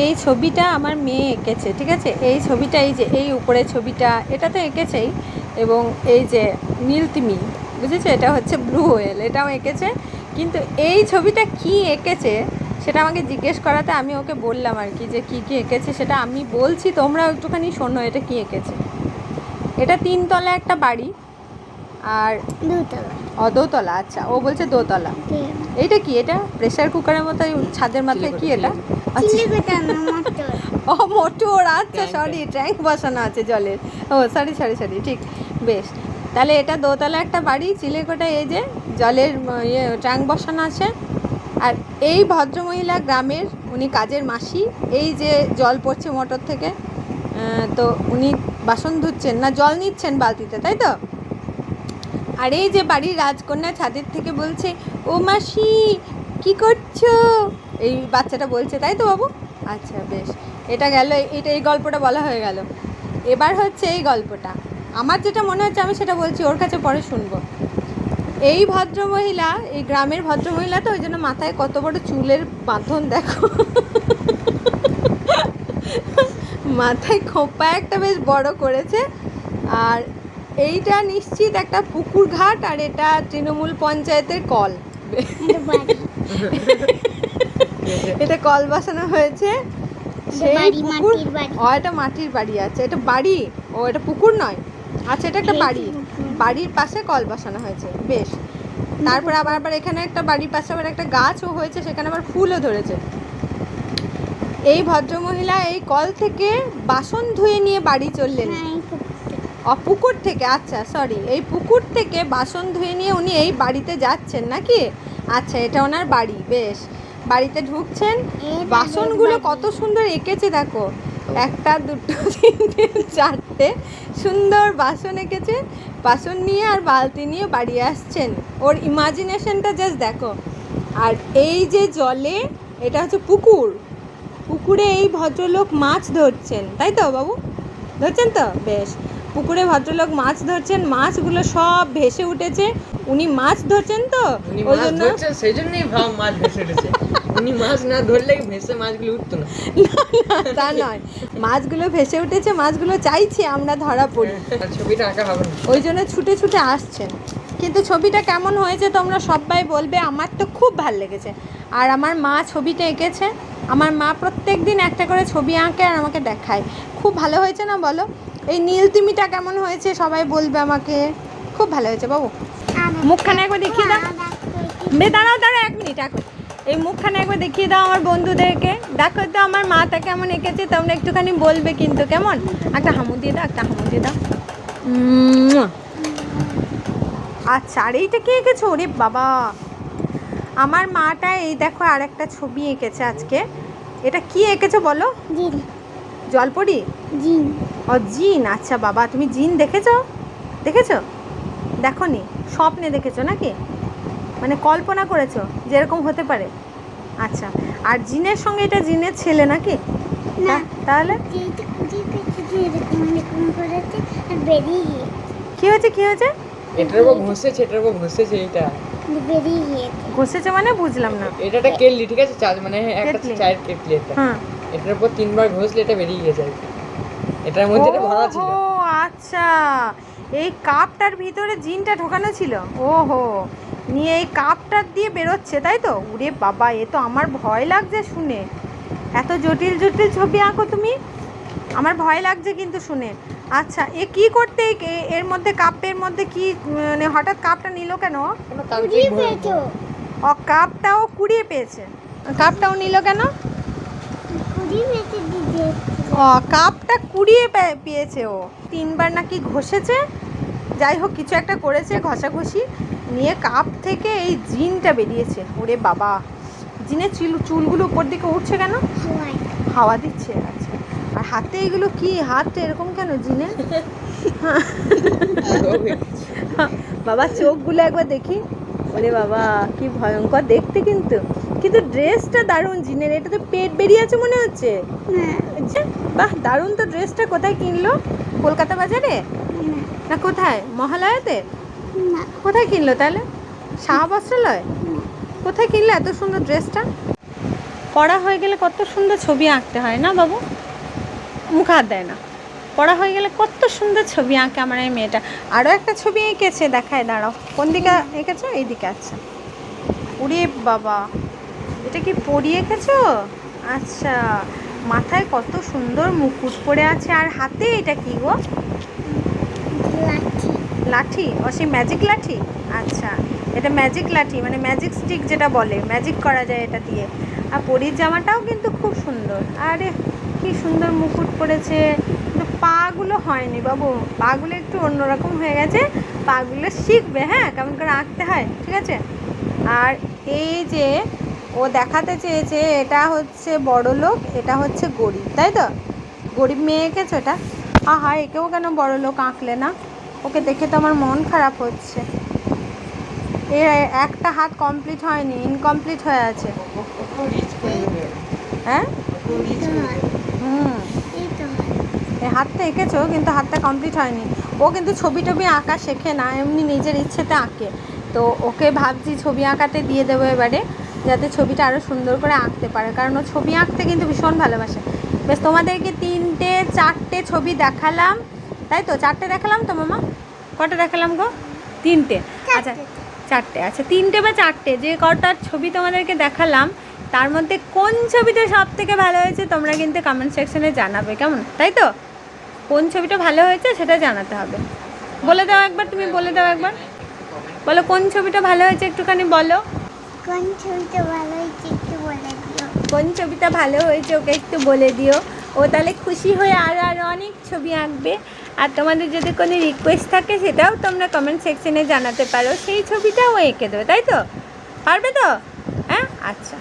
এই ছবিটা আমার মেয়ে এঁকেছে ঠিক আছে? এই ছবিটা এই যে এই উপরে ছবিটা এটা তো এঁকেছেই। এবং এই যে নীলতিমি বুঝেছ? এটা হচ্ছে ব্লু হোয়েল এটাও এঁকেছে। কিন্তু এই ছবিটা কি এঁকেছে সেটা আমাকে জিজ্ঞেস করাতে আমি ওকে বললাম আর কি যে কী কী এঁকেছে সেটা আমি বলছি তোমরাও একটুখানি শোনো এটা কি এঁকেছে। এটা তিনতলা একটা বাড়ি আর দুতলা। ও দোতলা আচ্ছা ও বলছে দোতলা। এইটা কি? এটা প্রেশার কুকারের মতো ছাদের মাথায় কি এটা? ও মোটর আচ্ছা সরি ট্যাঙ্ক বসানো আছে জলের। ও সরি সরি সরি ঠিক বেশ। তাহলে এটা দোতলা একটা বাড়ি চিলেকোটা এই যে জলের ইয়ে ট্যাঙ্ক বসানো আছে। আর এই ভদ্রমহিলা গ্রামের উনি কাজের মাসি এই যে জল পড়ছে মোটর থেকে তো উনি বাসন ধুচ্ছেন না জল নিচ্ছেন বালতিতে তাই তো? আর এই যে বাড়ির রাজকন্যা ছাদের থেকে বলছে ও মাসি কি করছ? এই বাচ্চাটা বলছে, তাই তো বাবু? আচ্ছা বেশ। এটা গেল, এটা এই গল্পটা বলা হয়ে গেল। এবার হচ্ছে এই গল্পটা। আমার যেটা মনে হচ্ছে, আমি সেটা বলছি, ওর কাছে পরে শুনব। এই ভদ্রমহিলা, এই গ্রামের ভদ্রমহিলা তো, ওই জন্য মাথায় কত বড় চুলের বাঁধন, দেখো। মাথায় খোঁপা একটা বেশ বড় করেছে। আর এইটা নিশ্চিত একটা পুকুর ঘাট, আর এটা তৃণমূল পঞ্চায়েতের কল। এটা কল বসানো হয়েছে। সেই পুকুর। ও এটা মাটির বাড়ি আছে। এটা বাড়ি? ও এটা পুকুর নয়। আচ্ছা এটা একটা বাড়ি। বাড়ির পাশে কল বসানো হয়েছে। বেশ। তারপর আবার আবার এখানে একটা বাড়ির পাশে আবার একটা গাছও হয়েছে সেখানে আবার ফুলও ধরেছে। এই ভদ্রমহিলা এই কল থেকে বাসন ধুয়ে নিয়ে বাড়ি চললেন। হ্যাঁ ও পুকুর থেকে। আচ্ছা সরি এই পুকুর থেকে বাসন ধুয়ে নিয়ে উনি এই বাড়িতে যাচ্ছেন নাকি? আচ্ছা এটা ওনার বাড়ি বেশ। বাড়িতে ঢুকছেন। বাসনগুলো কত সুন্দর এঁকেছে দেখো। একটা দুটো তিনটে চারটে সুন্দর বাসন এঁকেছে। বাসন নিয়ে আর বালতি নিয়ে বাড়ি আসছেন। ওর ইমাজিনেশনটা জাস্ট দেখো। আর এই যে জলে এটা হচ্ছে পুকুর। পুকুরে এই ভদ্রলোক মাছ ধরছেন তাই তো বাবু? ধরছেন তো? বেশ। পুকুরে ভদ্রলোক মাছ ধরছেন মাছগুলো সব ভেসে উঠেছে। উনি মাছ ধরছেন তো? ওই জন্য সেই জন্যই ভাব মাছ ভেসে উঠেছে। উনি মাছ না ধরলে ভেসে মাছগুলো উঠতো না। তা নয়। মাছগুলো ভেসে উঠেছে মাছগুলো চাইছি আমরা ধরা পড়ি। ছবিটা আঁকা হবে না। ওই জন্য ছুটে ছুটে আসছেন। কিন্তু ছবিটা কেমন হয়েছে তোমরা সবাই বলবে আমার তো খুব ভালো লেগেছে। আর আমার মা ছবিটা এঁকেছে। আমার মা প্রত্যেক দিন একটা করে ছবি আঁকে আর আমাকে দেখায়। খুব ভালো হয়েছে না বলো? এই নীলতিমিটা কেমন হয়েছে? সবাই বলবে আমাকে। খুব ভালো হয়েছে বাবু। মুখখানে একবার দেখিয়ে দাও। বে দাঁড়াও দাঁড়াও এক মিনিট এখন এই মুখখানে একবার দেখিয়ে দাও আমার বন্ধুদেরকে। দেখো তো আমার মাটা কেমন এঁকেছে তোমরা একটুখানি বলবে কিন্তু কেমন? একটা হামু দিয়ে দাও একটা হামু দিয়ে দাও। আচ্ছা আর এইটা কি এঁকেছো? ওরে বাবা। আমার মাটা এই দেখো আর একটা ছবি এঁকেছে আজকে। এটা কি এঁকেছো বলো? জলপরি? জিন। ও জিন আচ্ছা বাবা তুমি জিন দেখেছ? দেখেছ? দেখো নি স্বপ্নে দেখেছ নাকি? মানে কল্পনা করেছ যেরকম হতে পারে? আচ্ছা আর জিনের সঙ্গে এটা জিনের ছেলে নাকি? না তাহলে? কি হয়েছে কি হয়েছে? এটার উপর ঘষেছে এটার উপর ঘষেছে এটা। ঘষেছে মানে বুঝলাম না। এটা একটা কেটলি ঠিক আছে? মানে একটা। চায়ের কেটলি এটা হ্যাঁ। এটার উপর তিনবার ঘষলে এটা বেরিয়ে গেছে আর কি। এটার মধ্যে ভরা ছিল। ও আচ্ছা। এই কাপটার ভিতরে জিনটা ঢোকানো ছিল? ওহো। নিয়ে এই কাপটা দিয়ে বেরোচ্ছে তাই তো? উরে বাবা এ তো আমার ভয় লাগছে শুনে। এত জটিল জটিল ছবি আঁকো তুমি। আমার ভয় লাগছে কিন্তু শুনে। আচ্ছা এ কি করতে? এর মধ্যে কাপের মধ্যে কি মানে হঠাৎ কাপটা নিল কেন? ও? কুড়িয়ে তান্ত্রিক ও কাপটাও কুড়িয়ে পেয়েছে। কাপটাও নিল কেন? কুড়িয়ে পেয়েছে কাপটা কুড়িয়ে পেয়েছে ও। তিনবার নাকি ঘষেছে। যাই হোক কিছু একটা করেছে ঘষাঘষি। নিয়ে কাপ থেকে এই জিনটা বেরিয়েছে। ওরে বাবা! জিনের চুল চুলগুলো উপর দিকে উঠছে কেন? হাওয়া দিচ্ছে আচ্ছা। আর হাতে এগুলো কি? হাতটা এরকম কেন জিনে বাবা চোখগুলো একবার দেখি। ওরে বাবা কি ভয়ঙ্কর। দেখতে কিন্তু কিন্তু ড্রেসটা দারুণ জিনের। এটা তো পেট বেরিয়ে আছে মনে হচ্ছে? হ্যাঁ। বাহ দারুণ তো ড্রেসটা কোথায় কিনলো? কলকাতা বাজারে? না। কোথায়? মহালয়াতে? কোথায় কিনলো তাহলে? শাহ বস্ত্রালয় কোথায় কিনলো এত সুন্দর ড্রেসটা পড়া হয়ে গেলে কত সুন্দর ছবি আঁকতে হয় না বাবু? মুখ হাত দেয় না। পড়া হয়ে গেলে কত সুন্দর ছবি আঁকে আমার এই মেয়েটা। আরও একটা ছবি এঁকেছে দেখায় দাঁড়াও। কোন দিকে এঁকেছো? এই দিকে আচ্ছা উড়ে বাবা এটা কি পরি এঁকেছো? আচ্ছা। মাথায় কত সুন্দর মুকুট পরে আছে আর হাতে এটা কি গো? লাঠি। লাঠি? ও সেই ম্যাজিক লাঠি? আচ্ছা এটা ম্যাজিক লাঠি মানে ম্যাজিক স্টিক যেটা বলে ম্যাজিক করা যায় এটা দিয়ে। আর পরীর জামাটাও কিন্তু খুব সুন্দর। আরে কি সুন্দর মুকুট পরেছে। কিন্তু পাগুলো হয়নি বাবু। পাগুলো একটু অন্যরকম হয়ে গেছে। পাগুলো শিখবে হ্যাঁ? কেমন করে আঁকতে হয় ঠিক আছে? আর এই যে ও দেখাতে চেয়েছে, এটা হচ্ছে বড় লোক এটা হচ্ছে গরিব, তাই তো? গরিব মেয়ে এঁকেছো এটা আহা, একেও কেন বড় লোক আঁকলে না? ওকে দেখে তো আমার মন খারাপ হচ্ছে। এর একটা হাত কমপ্লিট হয়নি ইনকমপ্লিট হয়ে আছে। হ্যাঁ? হুম। হাতটা এঁকেছো, কিন্তু হাতটা কমপ্লিট হয়নি। ও কিন্তু ছবি টবি আঁকা শেখে না, এমনি নিজের ইচ্ছেতে আঁকে। তো ওকে ভাবছি ছবি আঁকাতে দিয়ে দেবো এবারে। যাতে ছবিটা আরও সুন্দর করে আঁকতে পারে কারণ ও ছবি আঁকতে কিন্তু ভীষণ ভালোবাসে। বেশ তোমাদেরকে তিনটে চারটে ছবি দেখালাম। তাই তো? চারটে দেখালাম তো মামা? কটা দেখালাম গো? তিনটে। আচ্ছা চারটে। আচ্ছা তিনটে বা চারটে যে কটার ছবি তোমাদেরকে দেখালাম তার মধ্যে কোন ছবিটা সব থেকে ভালো হয়েছে তোমরা কিন্তু কমেন্ট সেকশনে জানাবে কেমন? তাই তো? কোন ছবিটা ভালো হয়েছে সেটা জানাতে হবে। বলে দাও একবার তুমি বলে দাও একবার। বলো কোন ছবিটা ভালো হয়েছে একটুখানি বলো। কোন ছবিটা ভালো হয়েছে একটু বলে দিও। কোন ছবিটা ভালো হয়েছে ওকে একটু বলে দিও। ও তাহলে খুশি হয়ে আরও আরও অনেক ছবি আঁকবে। আর তোমাদের যদি কোনো রিকোয়েস্ট থাকে সেটাও তোমরা কমেন্ট সেকশনে জানাতে পারো। সেই ছবিটাও এঁকে দেবে, তাই তো? পারবে তো? হ্যাঁ? আচ্ছা।